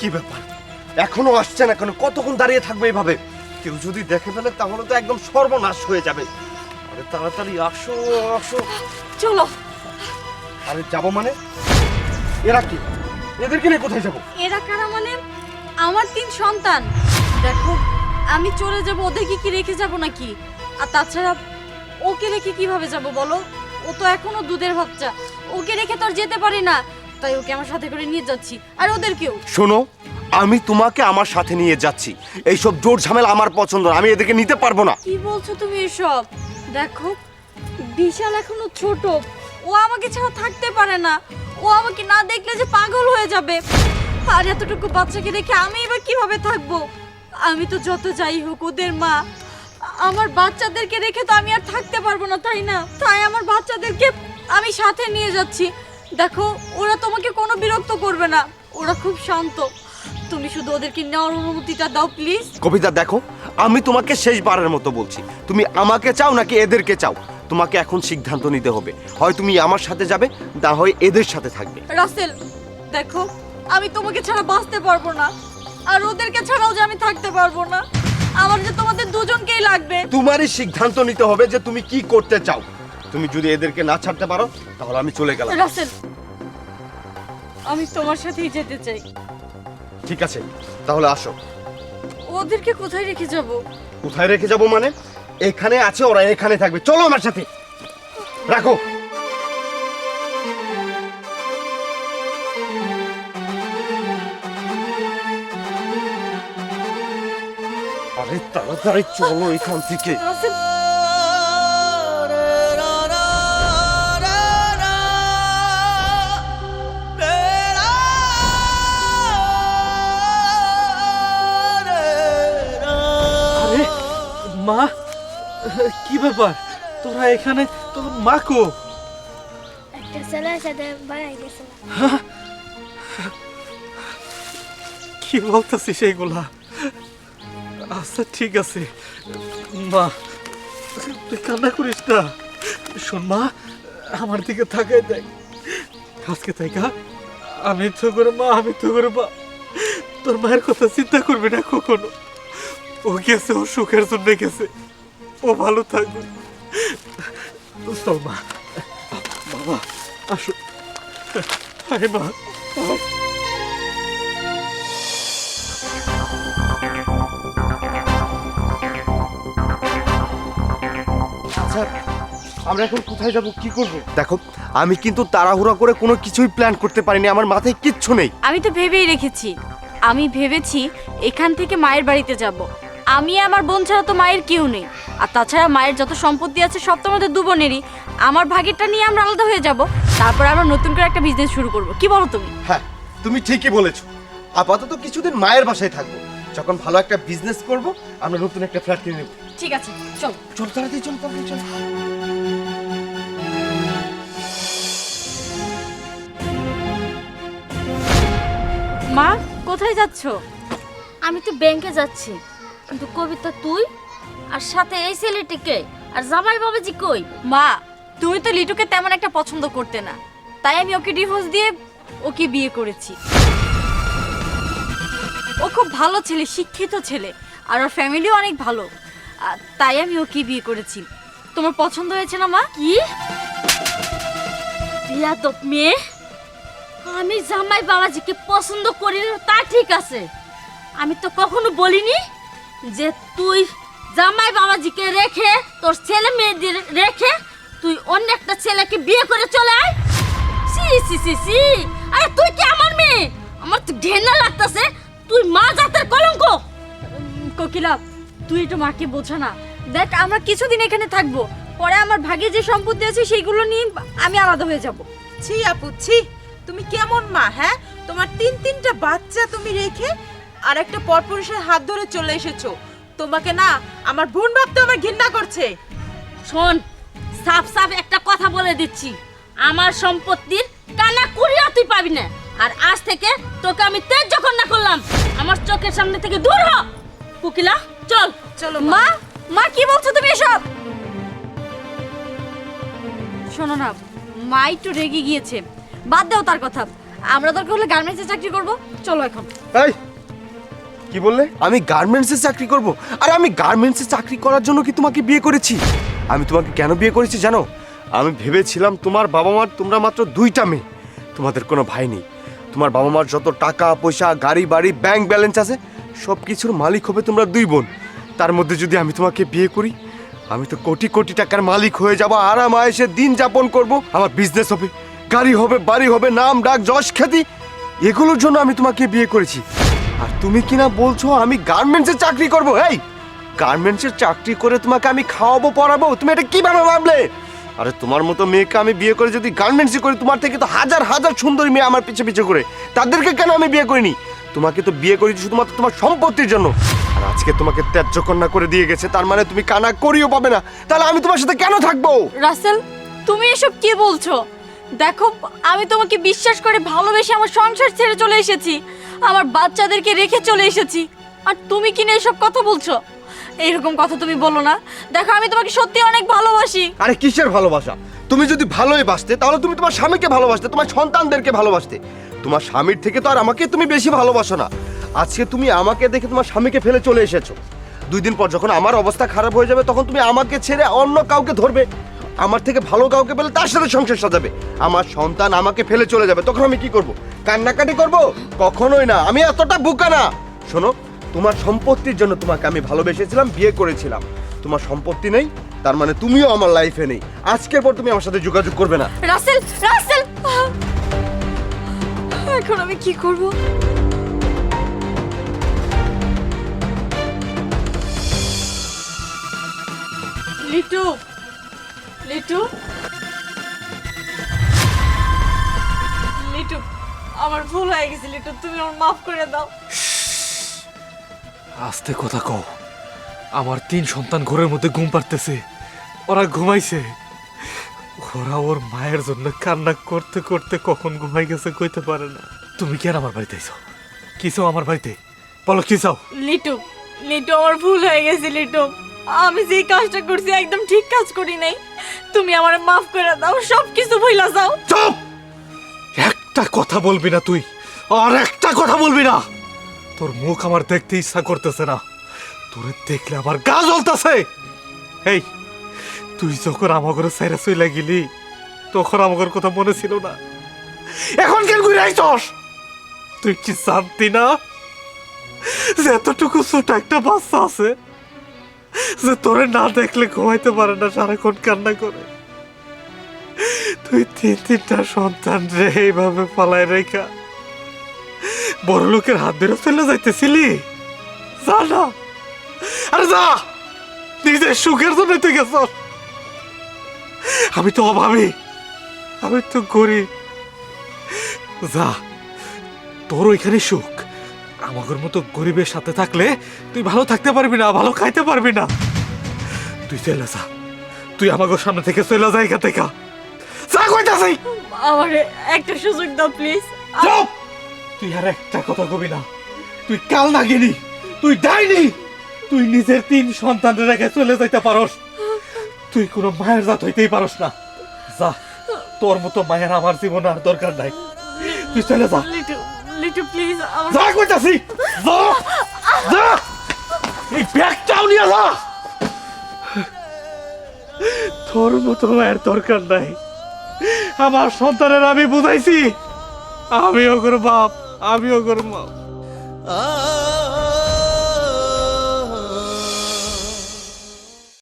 কি ব্যাপার? এখনও আসছে না কেন? কতক্ষণ দাঁড়িয়ে থাকবে এভাবে? কেউ যদি দেখে ফেলে তাহলে তো একদম সর্বনাশ হয়ে যাবে। আরে তাড়াতাড়ি আসো আসো। চলো। আরে যাব মানে? এরা কি? এদেরকে নিয়ে কোথায় যাব? এরা কারা মানে? আমার তিন সন্তান। দেখো আমি চলে যাব ওদেরকে কি রেখে যাব নাকি? আর তাছাড়া ওকে রেখে কীভাবে যাব বলো? ও তো এখনও দুধের বাচ্চা। ওকে রেখে তো আর যেতে পারি না। তাই ওকে আমার সাথে করে নিয়ে যাচ্ছি। আর ওদেরকেও। শোনো আমি তোমাকে আমার সাথে নিয়ে যাচ্ছি। এইসব জোর ঝামেলা আমার পছন্দ না। আমি এদেরকে নিতে পারব না। কি বলছো তুমি এসব? দেখো বিশাল এখনও ছোট। ও আমাকে ছাড়া থাকতে পারে না। ও আমাকে না দেখলে যে পাগল হয়ে যাবে। আর এতটুকু বাচ্চাকে রেখে আমি এবার কীভাবে থাকব? আমি তো যত যাই হোক ওদের মা আমার বাচ্চাদেরকে রেখে তো আমি আর থাকতে পারব না তাই না? তাই আমার বাচ্চাদেরকে আমি সাথে নিয়ে যাচ্ছি। দেখো ওরা তোমাকে কোনো বিরক্ত করবে না। ওরা খুব শান্ত। তুমি শুধু ওদেরকে নেওয়ার অনুমতিটা দাও প্লিজ। কবিতা দেখো আমি তোমাকে শেষবারের মতো বলছি। তুমি আমাকে চাও নাকি এদেরকে চাও? তোমাকে এখন সিদ্ধান্ত নিতে হবে। হয় তুমি আমার সাথে যাবে না হয় এদের সাথে থাকবে। রাসেল দেখো আমি তোমাকে ছাড়া বাঁচতে পারব না। আর ওদেরকে ছাড়াও যে আমি থাকতে পারব না। আমার যে তোমাদের দুজনকেই লাগবে। তোমারই সিদ্ধান্ত নিতে হবে যে তুমি কি করতে চাও। তুমি যদি এদেরকে না ছাড়তে পারো তাহলে আমি চলে গেলাম। রাসেল আমি তোমার সাথেই যেতে চাই। ঠিক আছে তাহলে আসো। ওদেরকে কোথায় রেখে যাব? কোথায় রেখে যাব মানে? এখানে আছে ওরা এখানে থাকবে। চলো আমার সাথে। রাখো। আরে তাড়াতাড়ি চলো এখান থেকে। কি ব্যাপার? তোরা এখানে? তোর মা কো? একটা ছেলের সাথে বাড়াই গেছে কি বলতেছিস সেইগুলা আচ্ছা ঠিক আছে। মা তুই কান্না করিস না। শোন মা আমার দিকে তাকায় দেখ। আজকে তাইকা আমি তো করে মা আমি তো করে মা। তোর মায়ের কথা চিন্তা করবি না কখনো। ও গেছে ও সুখের জন্য গেছে। ও ভালো থাকবে। চল মা। বাবা আসো। আরে মা। আচ্ছা আমরা এখন কোথায় যাব? কি করব? দেখো আমি কিন্তু তাড়াহুড়া করে কোনো কিছুই প্ল্যান করতে পারিনি আমার মাথায় কিচ্ছু নেই। আমি তো ভেবেই রেখেছি। আমি ভেবেছি এখান থেকে মায়ের বাড়িতে যাব। আমি আমার বোন ছাড়া তো মায়ের কেউ নেই। আর তাছাড়া মায়ের যত সম্পত্তি আছে সব তো আমাদের দু বোনেরই। আমার ভাগেরটা নিয়ে আমরা আলাদা হয়ে যাব। তারপর আমরা নতুন করে একটা বিজনেস শুরু করব। কি বলো তুমি? হ্যাঁ তুমি ঠিকই বলেছ। আপাতত কিছুদিন মায়ের বাসায় থাকব। যখন ভালো একটা বিজনেস করব আমরা নতুন একটা ফ্ল্যাট কিনে নেব। ঠিক আছে চল। চল তাড়াতাড়ি চল তাড়াতাড়ি চল। মা কোথায় যাচ্ছ? আমি তো ব্যাংকে যাচ্ছি। কিন্তু কবিতা তুই আর সাথে এই ছেলেটিকে আর জামাই বাবাজি কই? মা তুমি তো লিটুকে তেমন একটা পছন্দ করতে না। তাই আমি ওকে ডিভোর্স দিয়ে ওকে বিয়ে করেছি। ও খুব ভালো ছেলে শিক্ষিত ছেলে আর ওর ফ্যামিলিও অনেক ভালো। আর তাই আমি ওকে বিয়ে করেছি। তোমার পছন্দ হয়েছে না মা? কি? বিয়াদব মেয়ে। আমি জামাই বাবাজিকে পছন্দ করি না, তা ঠিক আছে। আমি তো কখনো বলিনি যে তুই জামাই বাবাজিকে রেখে তোর ছেলে মেয়েদের রেখে তুই অন্য একটা ছেলেকে বিয়ে করে চলে আয়। সি সি সি সি আরে তুই কি আমার মেয়ে? আমার তো ঘেন্না লাগতেছে। তুই মা জাতের কলঙ্ক। কোকিলা তুই একটু মাকে বোঝা না। দেখ আমরা কিছুদিন এখানে থাকব। পরে আমার ভাগে যে সম্পত্তি আছে সেইগুলো নিয়ে আমি আলাদা হয়ে যাব। ছি আপু ছি। তুমি কেমন মা হ্যাঁ? তোমার তিন তিনটা বাচ্চা তুমি রেখে আর একটা পরপুরুষের হাত ধরে চলে এসেছ। তোমাকে না আমার বোন ভাবতে আমার ঘৃণা করছে। শোন সাফ সাফ একটা কথা বলে দিচ্ছি। আমার সম্পত্তির কানা কুড়িও তুই পাবি না। আর আজ থেকে তোকে আমি তেজ যখন না করলাম। আমার চোখের সামনে থেকে দূর হ। কুকিলা চল। চলো মা মা কি বলছো তুমি এসব? শোনো না মা একটু রেগে গিয়েছে। বাদ দাও তার কথা। আমরা দরকার হলে গার্মেন্টসে চাকরি করব। চলো এখন। এই কি বললে? আমি গার্মেন্টসে চাকরি করব। আর আমি গার্মেন্টসে চাকরি করার জন্য কি তোমাকে বিয়ে করেছি? আমি তোমাকে কেন বিয়ে করেছি জানো? আমি ভেবেছিলাম তোমার বাবা মার তোমরা মাত্র দুইটা মেয়ে। তোমাদের কোনো ভাই নেই। তোমার বাবা মার যত টাকা, পয়সা, গাড়ি, বাড়ি ব্যাংক ব্যালেন্স আছে সব কিছুর মালিক হবে তোমরা দুই বোন। তার মধ্যে যদি আমি তোমাকে বিয়ে করি, আমি তো কোটি কোটি টাকার মালিক হয়ে যাব আরাম আয়েসে দিন যাপন করব, আমার বিজনেস হবে, গাড়ি হবে, বাড়ি হবে, নাম, ডাক, যশ, খ্যাতি, এগুলোর জন্য আমি তোমাকে বিয়ে করেছি। আর তুমি কিনা বলছো আমি গার্মেন্টসের চাকরি করব? এই গার্মেন্টসের চাকরি করে তোমাকে আমি খাওয়াবো, পড়াবো? তুমি এটা কীভাবে ভাবলে? আরে, তোমার মতো মেয়েকে আমি বিয়ে করে যদি গার্মেন্টসে করি, তোমার থেকে তো হাজার হাজার সুন্দরী মেয়ে আমার পিছে পিছে করে তাদেরকে কেন আমি বিয়ে করিনি? তোমাকে তো বিয়ে করেছি শুধুমাত্র তোমার সম্পত্তির জন্য। আর আজকে তোমাকে ত্যায্য কন্যা করে দিয়ে গেছে, তার মানে তুমি কানা করিও পাবে না। তাহলে আমি তোমার সাথে কেন থাকব? রাসেল, তুমি এসব কি বলছো? দেখো, আমি তোমাকে বিশ্বাস করে ভালোবেসে আমার সংসার ছেড়ে চলে এসেছি। আমার বাচ্চাদেরকে রেখে চলে এসেছি। আর তুমি কিনে এসব কথা বলছো? এইরকম কথা তুমি বলো না। দেখো, আমি তোমাকে সত্যি অনেক ভালোবাসি। আরে, কিসের ভালোবাসা? তুমি যদি ভালোই বাসতে, তাহলে তুমি তোমার স্বামীকে ভালোবাসতে, তোমার সন্তানদেরকে ভালোবাসতে। তোমার স্বামীর থেকে তো আর আমাকে তুমি বেশি ভালোবাসো না। আজকে তুমি আমাকে দেখে তোমার স্বামীকে ফেলে চলে এসেছ। দুই দিন পর যখন আমার অবস্থা খারাপ হয়ে যাবে, তখন তুমি আমাকে ছেড়ে অন্য কাউকে ধরবে। আমার থেকে ভালো কাউকে পেলে তার সাথে সংসার সাজাবে। আমার সন্তান আমাকে ফেলে চলে যাবে, তখন আমি কি করব? কান্নাকাটি করব? কখনোই না, আমি এতটা বোকা না। শোনো, তোমার সম্পত্তির জন্য তোমাকে আমি ভালোবেসেছিলাম, বিয়ে করেছিলাম। তোমার সম্পত্তি নেই, তার মানে তুমিও আমার লাইফে নেই। আজকের পর তুমি আমার সাথে যোগাযোগ করবে না। রাসেল রাসেল! এখন আমি কি করব? লিটু! লিটু। লিটু, আমার ভুল হয়ে গেছে, লিটু, তুমি আমার মাফ করে দাও। আস্তে কথা কও আমার তিন সন্তান ঘরের মধ্যে ঘুম পারতেছে ওরা ঘুমাইছে ওরা ওর মায়ের জন্য কান্না করতে করতে কখন ঘুমাই গেছে কইতে পারে না তুমি কেন আমার বাড়িতে আইছো কি চাও আমার বাড়িতে বলো কি চাও লিটু লিটু আমার ভুল হয়ে গেছে লিটু আমি যে কাজটা করছি একদম ঠিক কাজ করি নাই। তুমি আমার মাফ করে দাও সব কিছু ভুলা যাও। চুপ! একটা কথা বলবি না তুই, আর একটা কথা বলবি না। তোর মুখ আমার দেখতে ইচ্ছা করতেছে না। তোর দেখলে আমার গা জ্বলতেছে। এই, তুই যখন আমাগর সাইরা চইলা গেলি, তখন আমাগর কথা মনে ছিল না। এখন কেন ঘুরে আইছস? তুই কি জানতি না যে এতটুকু ছোট একটা বাচ্চা আছে? যে তোরে না দেখলে ঘুমাইতে পারে না, সারাক্ষণ কান্না করে। তুই তিন তিনটা সন্তান রে, এইভাবে পালায় রেখা। বড় লোকের হাত ধরে ফেলে যাইতেছিলি? যা না। আরে যা! নিজের সুখের জন্য তুই গেছ আমি তো অভাবী। আমি তো গরিব। যা, তোর ওইখানে সুখ। আমাদের মতো গরিবের সাথে থাকলে তুই ভালো থাকতে পারবি না ভালো খাইতে পারবি না। তুই চলে যা। তুই আমাকে সামনে থেকে চলে যা এখান থেকে। যা কইতাছি। আমার একটা সুযোগ দাও প্লিজ চুপ তুই আর একটা কথা কবি না। তুই কাল না গিনি তুই ডাইনি। তুই নিজের তিন সন্তানের রেখে চলে যাইতে পারস। তুই কোনো মায়ের জাত হইতেই পারস না। যা তোর মতো মায়ের আমার জীবন আর দরকার নাই। তুই চলে যা। লিটু প্লিজ আমার যা কইতাছি, যা যা। এই ব্যাগটাও নিয়ে যা। তোর মতো মায়ের দরকার নাই। আমার সন্তানের আমি বুঝাইছি। আমি ওগর বাপ আমি ওগর মা।